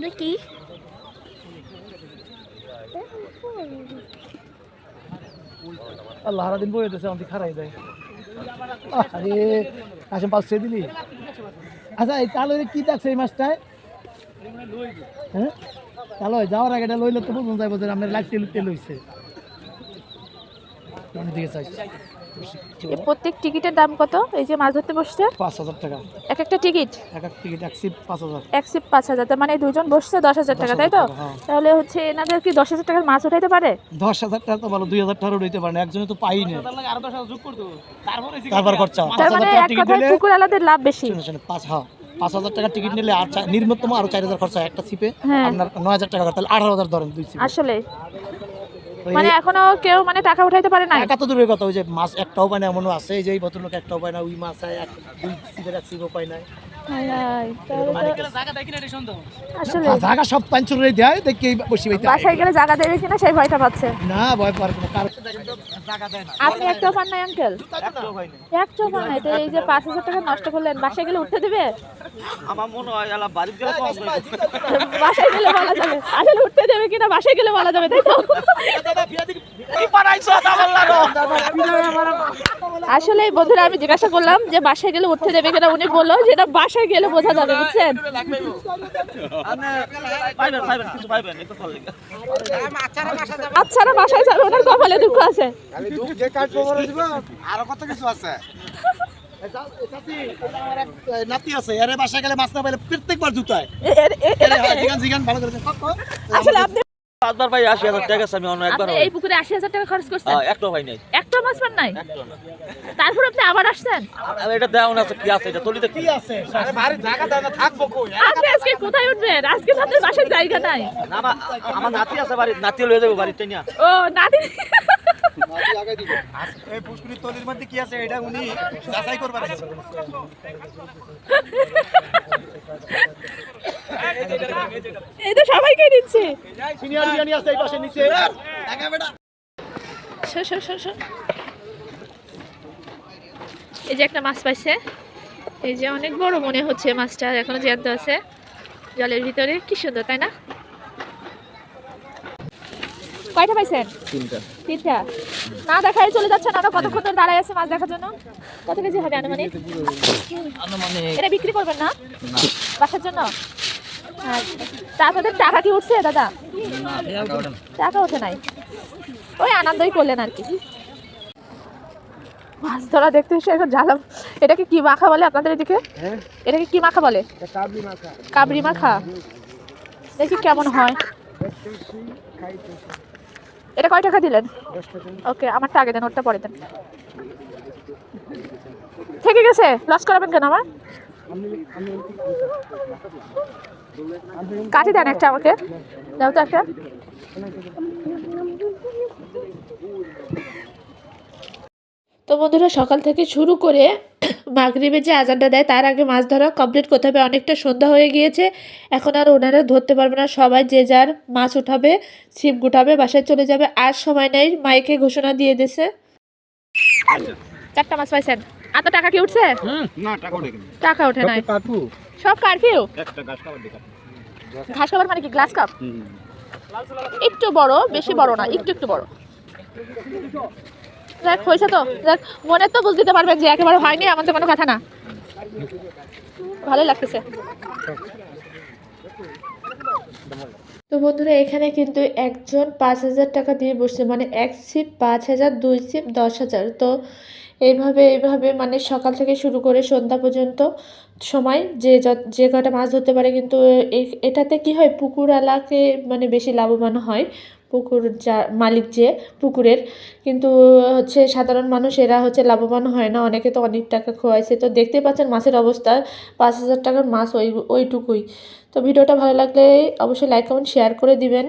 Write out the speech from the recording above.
ওটা কি? আল্লাহ সারাদিন বয়ে দিতেছে আমাদের খারাই যায়। আহ, আরে পাঁচ ছয় দিলি? আচ্ছা এই তাহলে কি দেখছে এই মাছটায়? হ্যাঁ? তাহলে যাওয়ার আগে এটা লইলে তো বুঝুন যাইব যে আমরা আমি দিকে চাইছি। এ প্রত্যেক টিকিটের দাম কত? এই যে মাছ ধরতে বসছে। পাঁচ হাজার টাকা। এক একটা টিকিট? এক এক টিকিট এক সিট পাঁচ হাজার। এক সিপ পাঁচ হাজার। তার মানে দুজন বসছে দশ হাজার টাকা তাই তো? হ্যাঁ। তাহলে হচ্ছে এনাদের কি দশ হাজার টাকার মাছ উঠাইতে পারে? দশ হাজার টাকা তো ভালো দুই হাজার টাকা উঠাইতে পারে না একজনে তো পাই না। তারপর খরচা। তার মানে এক কথায় পুকুর আলাদের লাভ বেশি। শুনে শুনে পাঁচ হ্যাঁ। পাঁচ হাজার টাকা টিকিট নিলে আর নিম্নতম আরও চার হাজার খরচা একটা সিপে হ্যাঁ। আপনার নয় হাজার টাকা তাহলে আঠারো হাজার ধরেন দুই আসলে। এখনও কেউ মানে টাকা উঠাইতে পারে না টাকা তো দূরের কথা ওই যে মাছ একটাও পায় না এমনও আছে এই যে এই ভদ্রলোক একটাও পায় না ওই মাছ এক দুই এক সিপও পায় না জায়গা সব পাঞ্চুরে দেয় দেখি এই বসি বাইতে বাসায় গেলে জায়গা দেবে কিনা সেই ভয়টা পাচ্ছে। না ভয় পাওয়ার কোনো কারণ আপনি একটাও পান নাই আঙ্কেল একটাও পান নাই তো এই যে পাঁচ হাজার টাকা নষ্ট করলেন বাসায় গেলে উঠতে দিবে? আমার মনে হয় আলা বাড়িতে গেলে কম বাসায় গেলে বলা যাবে। আসলে উঠতে দেবে কিনা বাসায় গেলে বলা যাবে তাই তো? আসলে বন্ধুরা আমি জিজ্ঞাসা করলাম যে বাসায় গেলে উঠতে দেবে কিনা উনি বলল যে এটা বাসায় গেলে বোঝা যাবে বুঝছেন একটু। আচ্ছা বাসায় যাবে ওনার কপালে দুঃখ আছে আরও কত কিছু আছে নাতি আছে এর বাসায় গেলে মাছ না পাইলে প্রত্যেকবার জুতায় এ- এ- এ- এরে জিগান জিগান ভালো করে দেন। Cock, cock. আসলে আপনি পাঁচবার ভাই আশি হাজার টাকা আমি অন্য একবার এই পুকুরে আশি হাজার টাকা খরচ করছেন হ্যাঁ, একটাও ভাই নাই একটা মাছ পান নাই? তারপর আপনি আবার আসছেন? এটা দেওয়া আছে কি আছে এটা? তলিতে কি আছে? আরে বাড়ি জায়গা দেয় না থাকব কই? আপনি আজকে কোথায় উঠবেন? আজকে তো আপনার বাসায় জায়গা নাই। না আমার আমার নাতি আছে বাড়ি নাতি লয়ে যাব বাড়িতে নিয়ে। ও নাতি। এই পুষ্করির তলির মধ্যে কি আছে? এটা উনি যাচাই করবার আছে এই তো সবাইকে দিচ্ছে। সিনিয়র বিরিয়ানি আছে এই পাশে নিচে। সর, সর, সর, সর। এই যে একটা মাছ পাইছে। এই যে অনেক বড় মনে হচ্ছে মাছটা এখনও জ্যান্ত আছে। জলের ভিতরে কি সুন্দর তাই না? কয়টা পাইছেন? তিনটা। তিনটা। না দেখায় চলে যাচ্ছেন আমরা কতক্ষণ ধরে দাঁড়ায় আছে মাছ দেখার জন্য? কত কেজি হবে আনুমানিক? এটা বিক্রি করবেন না? বাসার জন্য? আচ্ছা। তা আপনাদের টাকা কি উঠছে দাদা? টাকা ওঠে নাই। ওই আনন্দই করলেন আর কি। মাছ ধরা দেখতে এসে এখন জ্বালাম। এটাকে কি মাখা বলে আপনাদের এদিকে? এটাকে কি মাখা বলে? কাবরি মাখা। দেখি কেমন হয়। এটা কয় টাকা দিলেন? ওকে আমারটা আগে দেন ওরটা পরে দেন। থেকে গেছে? লস করাবেন কেন আমার কাটি দেন একটা আমাকে। দাও তো একটা। তো বন্ধুরা সকাল থেকে শুরু করে মাগরিবে যে আজানটা দেয় তার আগে মাছ ধরা কমপ্লিট করতে হবে। অনেকটা সন্ধ্যা হয়ে গিয়েছে। এখন আর ওনারা ধরতে পারবে না। সবাই যে যার মাছ উঠাবে ছিপ গুটাবে বাসায় চলে যাবে। আর সময় নেই মাইকে ঘোষণা দিয়ে দিছে। চারটা মাছ পাইছেন। এত টাকা কি উঠছে? টাকা উঠে ওঠে নাই। সব কারফিউ ঘাস খাবার মানে কি গ্লাস কাপ? একটু বড় বেশি বড় না একটু একটু বড়। দেখ হয়েছে তো? দেখ মনে তো বুঝ দিতে পারবেন যে একেবারে হয়নি, আমাদের কোনো কথা না। ভালোই লাগতেছে। তো বন্ধুরা, এখানে কিন্তু একজন পাঁচ হাজার টাকা দিয়ে বসছে মানে এক সিপ পাঁচ হাজার, দুই সিপ দশ হাজার। তো এইভাবে এইভাবে মানে সকাল থেকে শুরু করে সন্ধ্যা পর্যন্ত সময় যে যে কটা মাছ ধরতে পারে, কিন্তু এটাতে কি হয়, পুকুর পুকুরওয়ালাকে মানে বেশি লাভবান হয়। পুকুর যা, মালিক যে পুকুরের, কিন্তু হচ্ছে সাধারণ মানুষ এরা হচ্ছে লাভবান হয় না। অনেকে তো অনেক টাকা খোয়াইছে। তো দেখতে পাচ্ছেন মাছের অবস্থা, পাঁচ হাজার টাকার মাছ ওই, ওইটুকুই। তো ভিডিওটা ভালো লাগলে অবশ্যই লাইক কমেন্ট শেয়ার করে দিবেন।